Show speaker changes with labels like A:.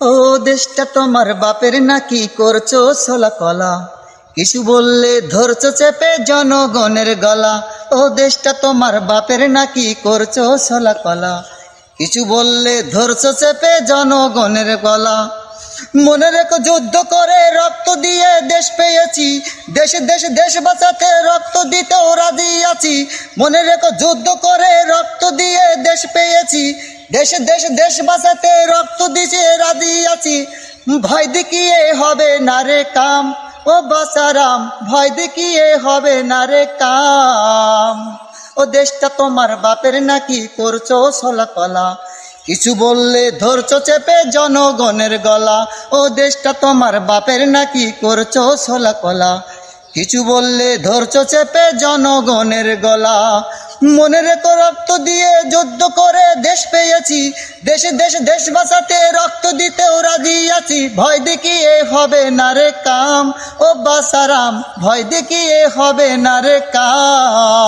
A: ও দেশটা তোমার বাপের নাকি করছ সোলা কলা? কিছু বললে ধরছো চেপে জনগণের গলা। ও দেশটা তোমার বাপের নাকি করছ সোলা কলা? কিছু বললে ধরছো চেপে জনগণের গলা। মনে রেখো যুদ্ধ করে রক্ত দিয়ে দেশ পেয়েছি। দেশে দেশে, দেশ বাঁচাতে রক্ত দিতেও রাজি আছি। মনে রেখো যুদ্ধ করে রক্ত দিয়ে দেশ পেয়েছি। দেশে, দেশ দেশ বাঁচাতে রক্ত দিছে, রাজি আছি। ভয় দেখিয়ে হবে না রে কাম। ও বাসারাম, ভয় দেখিয়ে হবে না রে কাম। ও দেশটা তোমার বাপের নাকি করছ সলা কলা কিছু বললে ধরছো চেপে জনগণের গলা। ও দেশটা তোমার বাপের নাকি করছ সোলা কলা কিছু বললে ধরছো চেপে জনগণের গলা। মনে রেখো রক্ত দিয়ে যুদ্ধ করে দেশ পেয়েছি, দেশে দেশে, দেশ বাঁচাতে রক্ত দিতেও রাজি আছি। ভয় দেখিয়ে হবে না রে কাম, ও বাসারাম, ভয় দেখিয়ে হবে না রে কাম।